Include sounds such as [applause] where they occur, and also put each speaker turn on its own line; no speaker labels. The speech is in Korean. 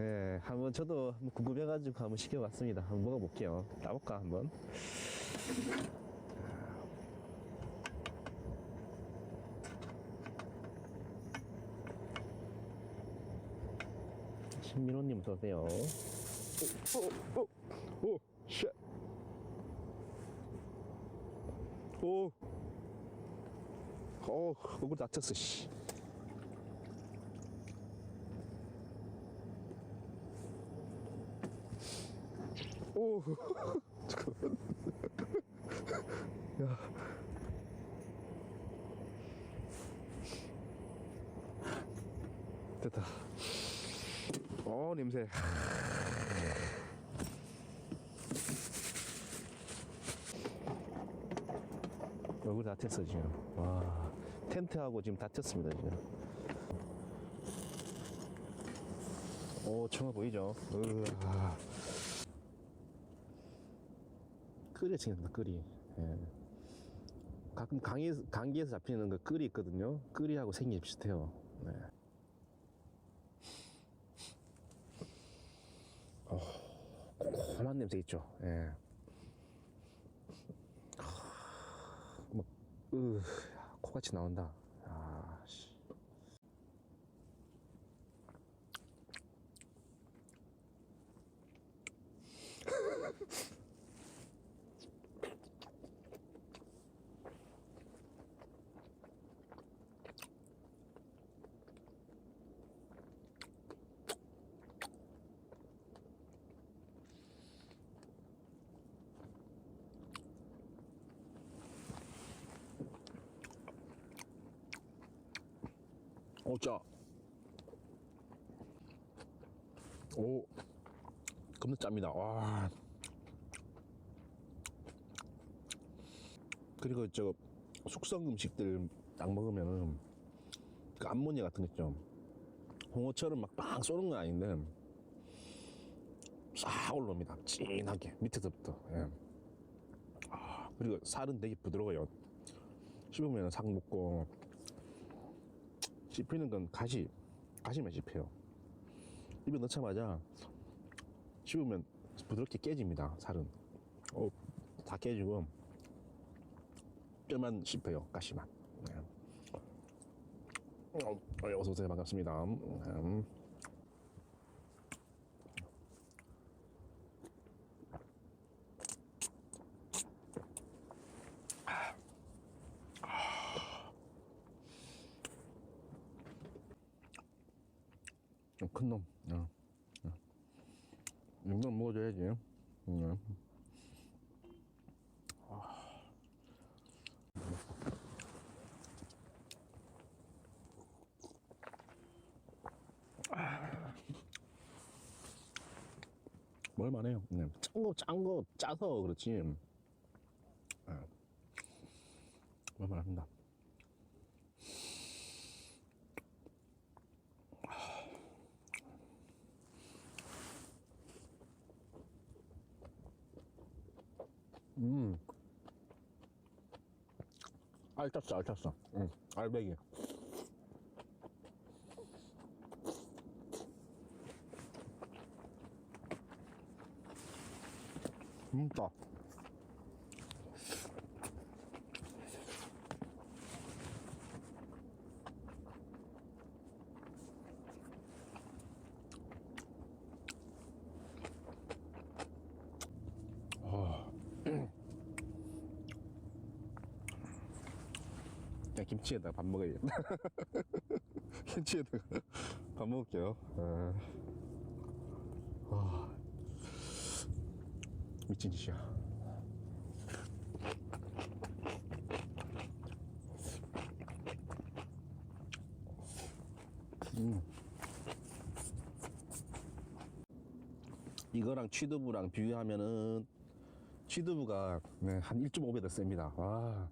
예, 한번 저도 궁금해가지고 한번 시켜봤습니다. 한번 먹어볼게요. 따볼까, 한번? 신민호님 어서오세요. 오, 오, 오, 오, 쉣. 오. 어, 얼굴 다쳤어, 씨. 오. 잠깐만. 야. 됐다. 어, 냄새. 얼굴 다 텄어, 지금. 와. 텐트하고 지금 다 텄습니다, 지금. 오, 청아 보이죠? 으아. 끓이 생겼다, 끓이. 예. 가끔 강에, 강기에서 잡히는 그 끓이 있거든요. 끓이하고 생긴 게 비슷해요. 네. 어, 콤한 냄새 있죠. 예. 뭐, 으, 코같이 나온다. 아, 씨. 오, 짜. 오, 겁나 짭니다. 와. 그리고 저 숙성 음식들 딱 먹으면은 그 암모니아 같은 거 있죠. 홍어처럼 막 빵 쏘는 건 아닌데 싹 올라옵니다. 진하게 밑에서부터. 예. 아, 그리고 살은 되게 부드러워요. 씹으면 싹 먹고 씹히는 건 가시, 가시만 씹혀요. 입에 넣자마자 씹으면 부드럽게 깨집니다, 살은. 어, 다 깨지고, 뼈만 씹혀요, 가시만. 네. 어, 어, 어서오세요, 반갑습니다. 음. 좀 큰 놈. 어. 어. 이 정도는 먹어줘야지. 어. 뭘만해요. 네. 짠 거, 짠 거, 짜서 그렇지. 네. 뭘만합니다. 음. 알찼어, 알찼어. 응, 알배기. 음, 따. 그냥 김치에다가 밥 먹어야겠다. [laughs] 김치에다가 밥 먹을게요. 아, 와. 미친 짓이야. 음. 이거랑 취두부랑 비교하면은 취두부가 네, 한 1.5배 더 셉니다. 와.